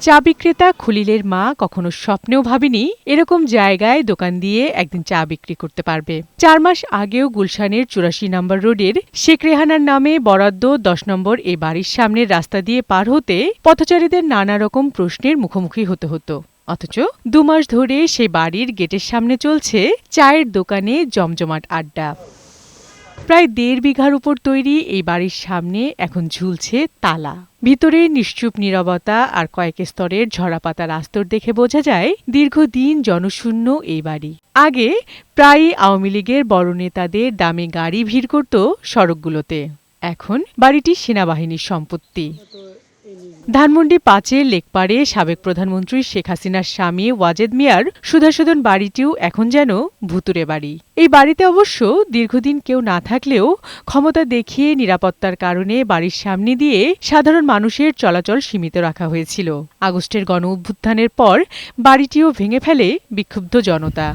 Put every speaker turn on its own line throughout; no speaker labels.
চা বিক্রেতা খুলিলের মা কখনো স্বপ্নেও ভাবেনি এরকম জায়গায় দোকান দিয়ে একদিন চা বিক্রি করতে পারবে। চার মাস আগেও গুলশানের চুরাশি নম্বর রোডের শেখ রেহানার নামে বরাদ্দ দশ নম্বর এই বাড়ির সামনের রাস্তা দিয়ে পার হতে পথচারীদের নানা রকম প্রশ্নের মুখোমুখি হতে হতো। অথচ দু মাস ধরে সে বাড়ির গেটের সামনে চলছে চায়ের দোকানে জমজমাট আড্ডা। প্রায় দেড় বিঘার উপর তৈরি এই বাড়ির সামনে এখন ঝুলছে তালা। ভিতরে নিশ্চুপ নিরবতা আর কয়েক স্তরের ঝরাপাতার আস্তর দেখে বোঝা যায় দীর্ঘদিন জনশূন্য এই বাড়ি। আগে প্রায়ই আওয়ামী লীগের বড় নেতাদের দামে গাড়ি ভিড় করত সড়কগুলোতে। এখন বাড়িটি সেনাবাহিনীর সম্পত্তি। ধানমন্ডি পাঁচের লেকপাড়ে সাবেক প্রধানমন্ত্রী শেখ হাসিনার স্বামী ওয়াজেদ মিয়ার সুধাসদন বাড়িটিও এখন যেন ভুতুরে বাড়ি। এই বাড়িতে অবশ্য দীর্ঘদিন কেউ না থাকলেও ক্ষমতা দেখিয়ে নিরাপত্তার কারণে বাড়ির সামনে দিয়ে সাধারণ মানুষের চলাচল সীমিত রাখা হয়েছিল। আগস্টের গণ অভ্যুত্থানের পর বাড়িটিও ভেঙে ফেলে বিক্ষুব্ধ জনতা।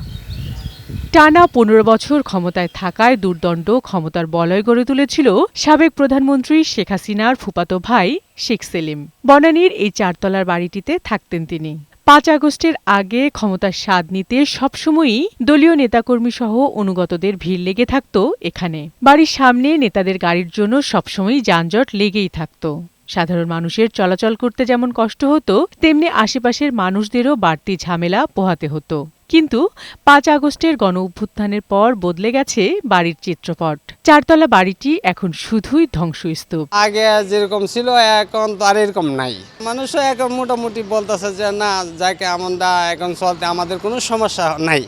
টানা পনেরো বছর ক্ষমতায় থাকায় দুর্দণ্ড ক্ষমতার বলয় গড়ে তুলেছিল সাবেক প্রধানমন্ত্রী শেখ হাসিনার ফুপাতো ভাই শেখ সেলিম। বনানীর এই চারতলার বাড়িটিতে থাকতেন তিনি। পাঁচ আগস্টের আগে ক্ষমতার স্বাদ নিতে সবসময়ই দলীয় নেতাকর্মী সহ অনুগতদের ভিড় লেগে থাকত এখানে। বাড়ির সামনে নেতাদের গাড়ির জন্য সবসময়ই যানজট লেগেই থাকত। সাধারণ মানুষের চলাচল করতে যেমন কষ্ট হতো, তেমনি আশেপাশের মানুষদেরও বাড়তি ঝামেলা পোহাতে হতো। কিন্তু পাঁচ আগস্টের গণ অভ্যুত্থানের পর বদলে গেছে বাড়ির চিত্রপট। চারতলা বাড়িটি এখন শুধুই ধ্বংসস্তূপ।
আগে যেরকম ছিল, এখন তো আর এরকম নাই। মানুষও এখন মোটামুটি বলতেছে যে, না যাকে আমরা এখন চলতে আমাদের কোনো সমস্যা নাই।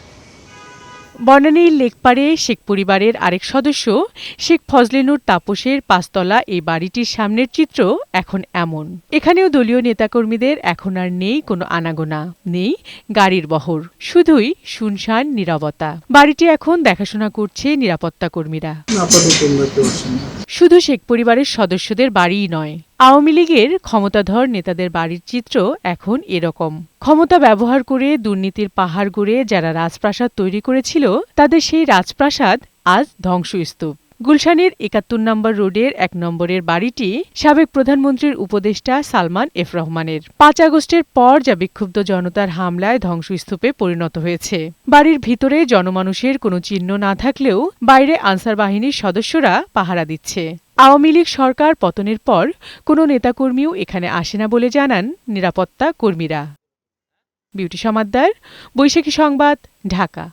বনানীর লেকপাড়ে শেখ পরিবারের আরেক সদস্য শেখ ফজলেনুর তাপসের পাঁচতলা এই বাড়িটির সামনের চিত্র এখন এমন। এখানেও দলীয় নেতাকর্মীদের এখন আর নেই কোনো আনাগোনা নেই গাড়ির বহর শুধুই শুনশান নীরবতা। বাড়িটি এখন দেখাশোনা করছে নিরাপত্তা কর্মীরা। শুধু শেখ পরিবারের সদস্যদের বাড়িই নয় আওয়ামী লীগের ক্ষমতাধর নেতাদের বাড়ির চিত্র এখন এরকম। ক্ষমতা ব্যবহার করে দুর্নীতির পাহাড় গড়ে যারা রাজপ্রাসাদ তৈরি করেছিল, তাদের সেই রাজপ্রাসাদ আজ ধ্বংসস্তূপ। গুলশানের একাত্তর নম্বর রোডের এক নম্বরের বাড়িটি সাবেক প্রধানমন্ত্রীর উপদেষ্টা সালমান এফ রহমানের। পাঁচ আগস্টের পর যা বিক্ষুব্ধ জনতার হামলায় ধ্বংসস্তূপে পরিণত হয়েছে। বাড়ির ভিতরে জনমানুষের কোনো চিহ্ন না থাকলেও বাইরে আনসার বাহিনীর সদস্যরা পাহারা দিচ্ছে। আওয়ামী লীগ সরকার পতনের পর কোনো নেতাকর্মীও এখানে আসে না বলে জানান নিরাপত্তা কর্মীরা। বিউটি সমাদ্দার, বৈশাখী সংবাদ, ঢাকা।